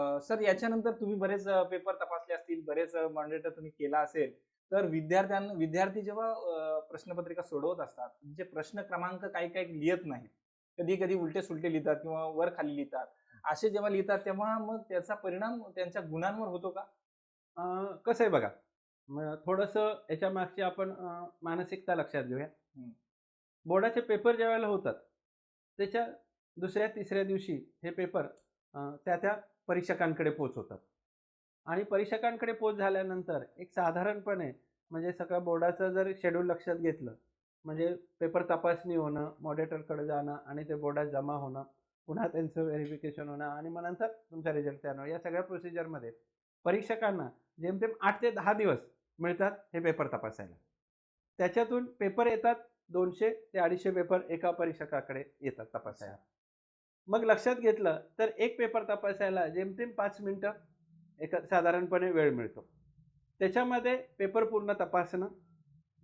Sir याच्यानंतर तुम्ही बरेच पेपर तपासले असतील बरेच मॉनिटर तुम्ही केला असेल तर विद्यार्थ्यांना विद्यार्थी जेव्हा प्रश्नपत्रिका सोडवत असतात म्हणजे प्रश्न क्रमांक काही काही लिहित नाहीत. कधी कधी उलटे सुलटे लिहितात किंवा वर खाली लिहितात. असे जेव्हा लिहितात तेव्हा मग त्याचा परिणाम त्यांच्या गुणांवर होतो का? कसं आहे बघा थोडंसं याच्या मागची आपण मानसिकता लक्षात घेऊया. बोर्डाचे पेपर ज्या वेळेला होतात त्याच्या दुसऱ्या तिसऱ्या दिवशी हे पेपर त्या त्या परीक्षकांकडे पोचवतात आणि परीक्षकांकडे पोच झाल्यानंतर एक साधारणपणे म्हणजे सगळ्या बोर्डाचं जर शेड्यूल लक्षात घेतलं म्हणजे पेपर तपासणी होणं मॉडेटरकडे जाणं आणि ते बोर्डात जमा होणं पुन्हा त्यांचं व्हेरिफिकेशन होणं आणि मग नंतर तुमचा रिझल्ट तयार होणं या सगळ्या प्रोसिजरमध्ये परीक्षकांना जेमतेम आठ ते दहा दिवस मिळतात हे पेपर तपासायला. त्याच्यातून पेपर येतात दोनशे ते अडीचशे पेपर एका परीक्षकाकडे येतात तपासायला. मग लक्षात घेतलं तर एक पेपर तपासायला जेमतेम पाच मिनटं एका साधारणपणे वेळ मिळतो. त्याच्यामध्ये पेपर पूर्ण तपासणं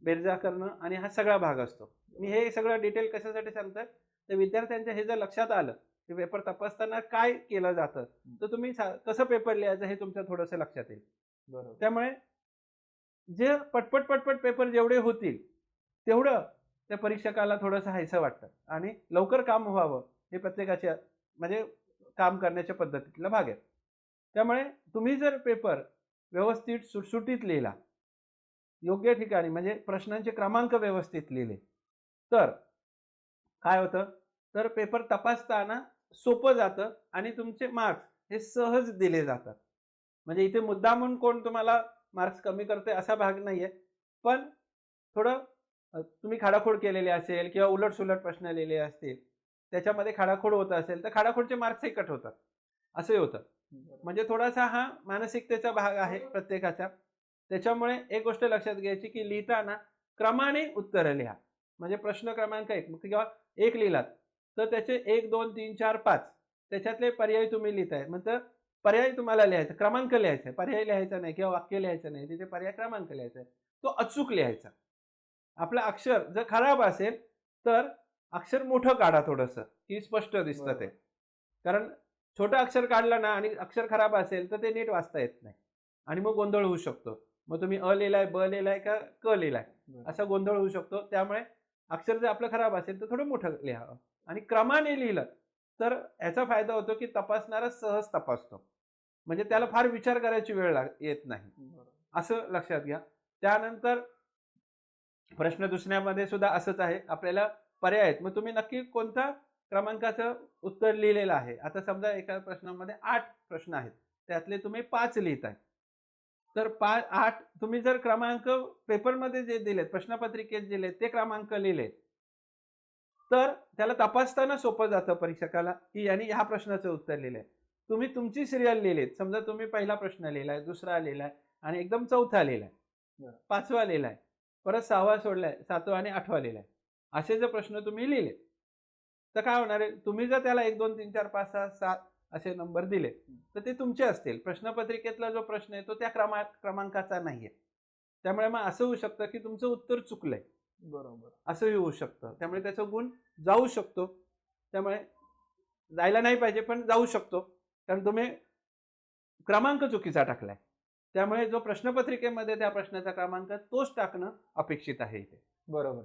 बेरजा करणं आणि हा सगळा भाग असतो. मी हे सगळं डिटेल कशासाठी सांगतोय? तर विद्यार्थ्यांच्या हे जर लक्षात आलं की पेपर तपासताना काय केलं जातं तर तुम्ही सा- कसं पेपर लिहायचं हे तुमच्या थोडंसं लक्षात येईल. बरोबर. त्यामुळे जे पटपट पटपट पेपर जेवढे होतील तेवढं त्या परीक्षकाला थोडंसं हायसं वाटतं आणि लवकर काम व्हावं. हे प्रत्येकाच्या म्हणजे काम करण्याच्या पद्धतीतला भाग आहे. त्यामुळे तुम्ही जर पेपर व्यवस्थित सुटसुटीत लिहिला योग्य ठिकाणी म्हणजे प्रश्नांचे क्रमांक व्यवस्थित लिहिले तर काय होतं? तर पेपर तपासताना सोपं जातं आणि तुमचे मार्क्स हे सहज दिले जातात. म्हणजे इथे मुद्दामून कोण तुम्हाला मार्क्स कमी करते असा भाग नाहीये. पण थोडं तुम्ही खाडाखोड केलेले असेल किंवा उलट सुलट प्रश्न लिहिले असतील त्याच्यामध्ये खाडाखोड होत असेल तर खाडाखोडचे मार्क्सही कट होतात. असंही होतं. म्हणजे थोडासा हा मानसिकतेचा भाग आहे प्रत्येकाचा. त्याच्यामुळे एक गोष्ट लक्षात घ्यायची की लिहिताना क्रमाने उत्तरं लिहा. म्हणजे प्रश्न क्रमांक एक. मग किंवा एक लिहिलात तर त्याचे एक दोन तीन चार पाच. त्याच्यातले पर्याय तुम्ही लिहिताय. मग तर पर्याय तुम्हाला लिहायचा क्रमांक लिहायचा आहे. पर्याय लिहायचा नाही किंवा वाक्य लिहायचं नाही. तिथे पर्याय क्रमांक लिहायचा आहे तो अचूक लिहायचा. आपलं अक्षर जर खराब असेल तर अक्षर मोठं काढा थोडंसं की स्पष्ट दिसतं ते. कारण छोटं अक्षर काढलं ना आणि अक्षर खराब असेल तर ते नीट वाचता येत नाही. आणि मग गोंधळ होऊ शकतो. मग तुम्ही अ लिहिलाय ब लिहिलाय का क लिहिलाय. असा गोंधळ होऊ शकतो. त्यामुळे अक्षर जर आपलं खराब असेल तर थोडं मोठं लिहावं. आणि क्रमाने लिहिलं तर याचा फायदा होतो की तपासणारा सहज तपासतो. म्हणजे त्याला फार विचार करायची वेळ लाग येत नाही. असं लक्षात घ्या. त्यानंतर प्रश्न दुसऱ्यामध्ये सुद्धा असंच आहे. आपल्याला पर्याय आहेत. मग तुम्ही नक्की कोणता क्रमांकाचं उत्तर लिहिलेलं आहे? आता समजा एका प्रश्नामध्ये आठ प्रश्न आहेत. त्यातले तुम्ही पाच लिहित आहे तर पाच आठ तुम्ही जर क्रमांक पेपरमध्ये जे दिलेत प्रश्नपत्रिकेत दिलेत ते क्रमांक लिहिले तर त्याला तपासताना सोपं जातं परीक्षकाला की यांनी ह्या प्रश्नाचं उत्तर लिहिलंय. तुम्ही तुमची सिरियल लिहिलीत. समजा तुम्ही पहिला प्रश्न लिहिलाय दुसरा लिहिलाय आणि एकदम चौथा लिहिलाय. पाचवा लिहिलाय. परत सहावा सोडलाय सातवा आणि आठवा लिहिलाय. असे जर प्रश्न तुम्ही लिहिले. तर काय होणार आहे? तुम्ही जर त्याला एक दोन तीन चार पाच सहा सात असे नंबर दिले तर ते तुमचे असतील. प्रश्नपत्रिकेतला जो प्रश्न आहे तो त्या क्रमा क्रमांकाचा नाहीये. त्यामुळे मग असं होऊ शकतं की तुमचं उत्तर चुकलंय. बरोबर. असंही होऊ शकतं. त्यामुळे त्याचा गुण जाऊ शकतो. त्यामुळे जायला नाही पाहिजे पण जाऊ शकतो. कारण तुम्ही क्रमांक चुकीचा टाकलाय. त्यामुळे जो प्रश्नपत्रिकेमध्ये त्या प्रश्नाचा क्रमांक तोच टाकणं अपेक्षित आहे इथे. बरोबर.